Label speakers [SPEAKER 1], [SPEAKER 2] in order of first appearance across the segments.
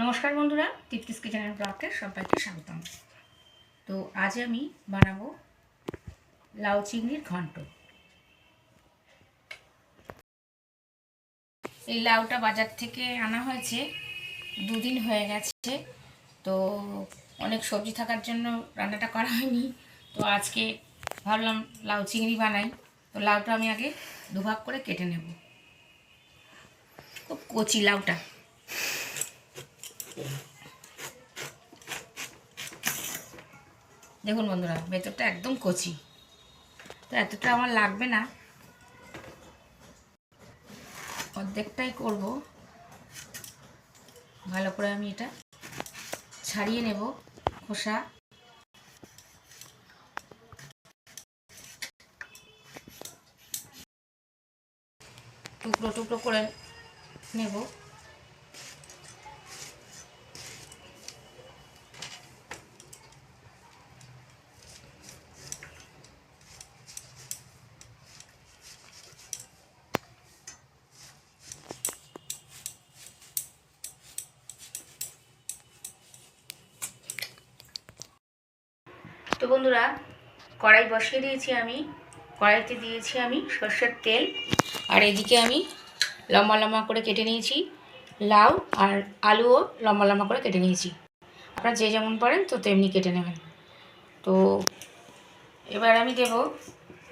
[SPEAKER 1] নমস্কার বন্ধুরা তৃপ্তিস কিচেনের ব্লগে সবাইকে স্বাগতম। তো আজ আমি বানাবো লাউ চিংড়ির ঘন্ট। এই লাউটা বাজার থেকে আনা হয়েছে, দুদিন হয়ে গেছে। তো অনেক সবজি থাকার জন্য রান্নাটা করা হয়নি। তো আজকে ভাবলাম লাউ চিংড়ি বানাই। তো লাউটা আমি আগে দুভাগ করে কেটে নেব। খুব কচি লাউটা। দেখুন বন্ধুরা, ভেতরটা একদম কচি। তো এতটা আমার লাগবে না। অর্ধেকটাই করব। ভালো করে আমি এটা ছাড়িয়ে নেব খোসা। টুকরো টুকরো করে নেব। তো বন্ধুরা, কড়াই বসিয়ে দিয়েছি আমি। কড়াইতে দিয়েছি আমি সর্ষের তেল। আর এদিকে আমি লম্বা লম্বা করে কেটে নিয়েছি লাউ আর আলুও লম্বা লম্বা করে কেটে নিয়েছি। আপনারা যে যেমন পারেন তো তেমনি কেটে নেবেন। তো এবার আমি দেব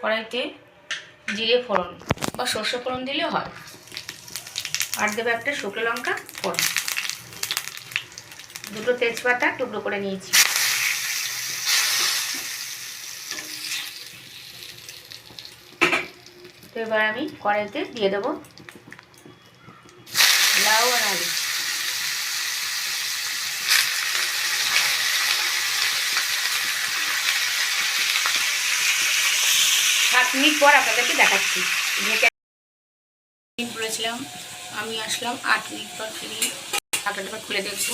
[SPEAKER 1] কড়াইতে জিরে ফোড়ন বা সর্ষে ফোড়ন দিলেও হয়। আর দেবো একটা শুকনো লঙ্কা ফোড়ন। দুটো তেজপাতা টুকরো করে নিয়েছি। তো এবার আমি কড়াইতে দিয়ে দেবো লাউ আর আলু। সাত মিনিট পর আপনাদেরকে দেখাচ্ছি। বলেছিলাম আমি আসলাম আট মিনিট পর ফিরি ঢাকাটা খুলে দেখব।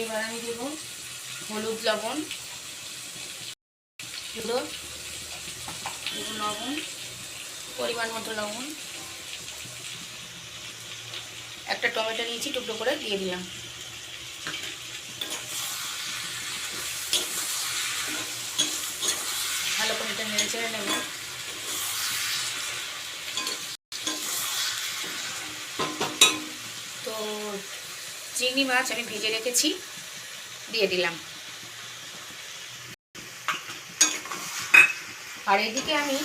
[SPEAKER 1] এবার আমি দেবো হলুদ লবণ। গুঁড়ো লবণ, পরিমাণ মতো লবণ। একটা টমেটো নিয়েছি, টুকরো করে দিয়ে দিলাম। ভালো করে এটা নেড়ে চেড়ে নেব। তো চিংড়ি মাছ আমি ভেজে রেখেছি, দিয়ে দিলাম। আর এদিকে আমি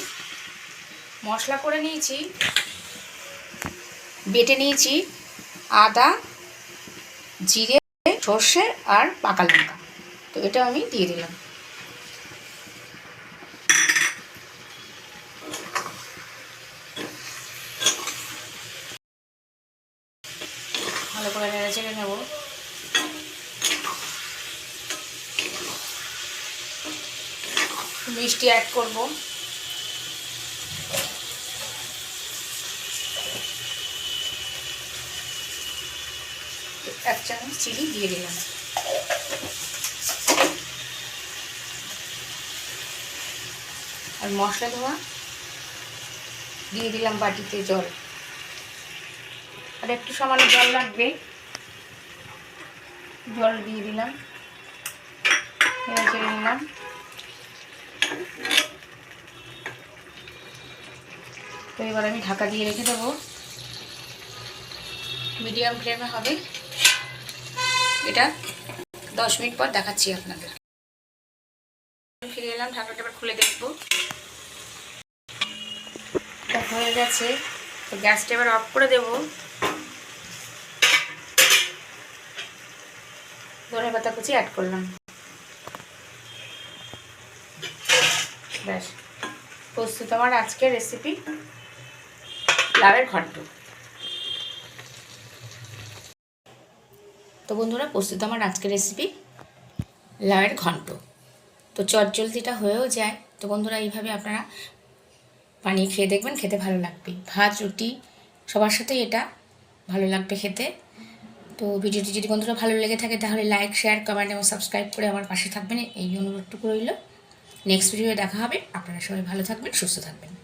[SPEAKER 1] মশলা করে নিয়েছি, বেটে নিয়েছি আদা, জিরে, সর্ষে আর পাকা লঙ্কা। তো এটা আমি দিয়ে দিলাম। ভালো করে নেড়ে চেড়ে নেব। মিষ্টি অ্যাড করব। এক চামচ চিনি দিয়ে দিলাম। আর মশলা ধোয়া। দিয়ে দিলাম বাটিতে জল। আর একটু সামান্য জল লাগবে। জল দিয়ে দিলাম। চেড়ে নিলাম তো এবার আমি ঢাকা দিয়ে রেখে দেবো। মিডিয়াম ফ্লেমে হবে। এটা দশ মিনিট পর দেখাচ্ছি আপনাদের। ফিরে এলাম ঢাকাটা এবার খুলে দেখব। এটা হয়ে গেছে। তো গ্যাসটা এবার অফ করে দেবো। ধনে পাতা কুচি অ্যাড করলাম। ব্যাস। প্রস্তুত আমার আজকের রেসিপি লাউয়ের ঘন্ট। তো বন্ধুরা, প্রস্তুত আমার আজকের রেসিপি লাউয়ের ঘন্ট। তো চটজলদিটা হয়েও যায়। তো বন্ধুরা, এইভাবে আপনারা বানিয়ে খেয়ে দেখবেন, খেতে ভালো লাগবে। ভাত, রুটি, সবার সাথে এটা ভালো লাগবে খেতে। তো ভিডিওটি যদি বন্ধুরা ভালো লেগে থাকে, তাহলে লাইক শেয়ার কমেন্ট এবং সাবস্ক্রাইব করে আমার পাশে থাকবেন। এই অনুরোধটুকু রইল। নেক্সট ভিডিওয়ে দেখা হবে। আপনারা সবাই ভালো থাকবেন সুস্থ থাকবেন।